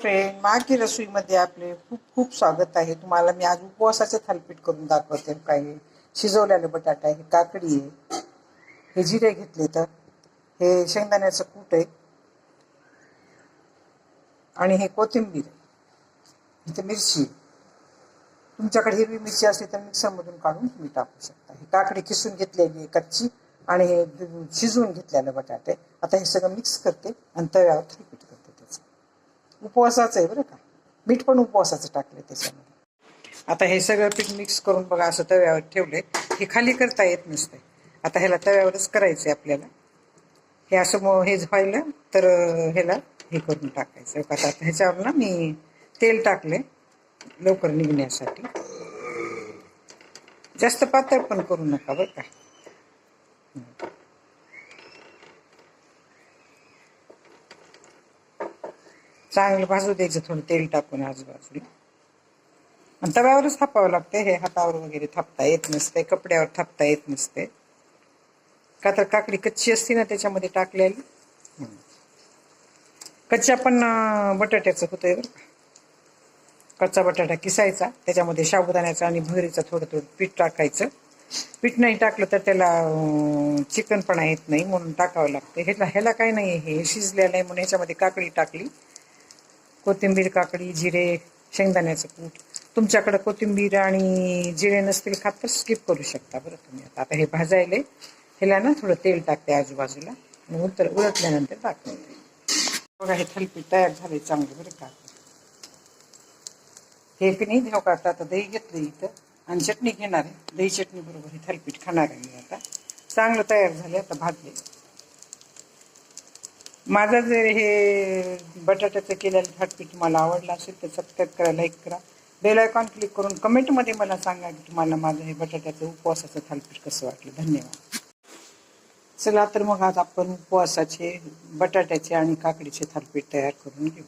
Friend मागी रसोईमध्ये आपले खूप खूप स्वागत आहे. तुम्हाला मी आज उपवासाचं थालपीठ करून दाखवते. काय शिजवलेलं बटाटा आहे काकडी आहे हे जिरे घेतले तर. हे शेंगदाण्याचं कूट आहे. आणि हे कोथिंबीर आहे इथे मिरची. आहे. तुमच्याकडे हिरवी मिरची असली तर मिक्सरमधून काढून तुम्ही टाकू शकता. ही काकडी किसून घेतलेली आहे कच्ची आणि हे शिजवून घेतलेलं बटाटे. आता हे सगळं मिक्स करते आणि तव्यावर थालपीठ करते. उपवासाचं आहे बरं का. मीठ पण उपवासाचं टाकलं त्याच्यामध्ये. आता हे सगळं पीठ मिक्स करून बघा असं तव्यावर ठेवले. हे खाली करता येत नसतंय. आता ह्याला तव्यावरच करायचं आहे आपल्याला. हे असं मग हे व्हायलं तर ह्याला हे करून टाकायचं. आता आता ह्याच्यावर ना मी तेल टाकले लवकर निघण्यासाठी. जास्त पातळ पण करू नका बरं का. चांगलं भाजू द्यायचं थोडं तेल टाकून आजूबाजूला. आणि तव्यावरच थापावं लागते हे हातावर वगैरे थापता येत नसते कपड्यावर थापता येत नसते. का तर काकडी कच्ची असते ना त्याच्यामध्ये टाकलेली. कच्च्या पण बटाट्याचं होतंय बरं का. कच्चा बटाटा किसायचा त्याच्यामध्ये साबुदाण्याचा आणि भरीचं थोडं थोडं पीठ टाकायचं. पीठ नाही टाकलं तर त्याला चिकनपणा येत नाही म्हणून टाकावं लागतं. ह्याला ह्याला काय नाही हे शिजलेलं आहे म्हणून ह्याच्यामध्ये काकडी टाकली. कोथिंबीर काकडी जिरे शेंगदाण्याचं कूट. तुमच्याकडं कोथिंबीर आणि जिरे नसतील खात तर स्किप करू शकता बरं तुम्ही. आता आता हे भाजायले. ह्याला ना थोडं तेल टाकते आजूबाजूला. आणि उतर उलटल्यानंतर टाकते. बघा हे थालपीठ तयार झाले चांगले बरं का. हे की नाही देव काढता आता? दही घेतलं इथं. आणि चटणी घेणार आहे. दही चटणी बरोबर हे थालपीठ खाणार आहे मी आता. चांगलं तयार झाले आता भाजले. माझा जर हे बटाट्याचं केलेलं थाटपीठ तुम्हाला आवडलं असेल तर सबस्क्राईब करा लाईक करा. बेल आयकॉन क्लिक करून कमेंटमध्ये मला सांगा की तुम्हाला माझं हे बटाट्याचं उपवासाचं थालपीठ कसं वाटलं. धन्यवाद. चला तर मग आज आपण उपवासाचे बटाट्याचे आणि काकडीचे थालपीठ तयार करून घेऊ.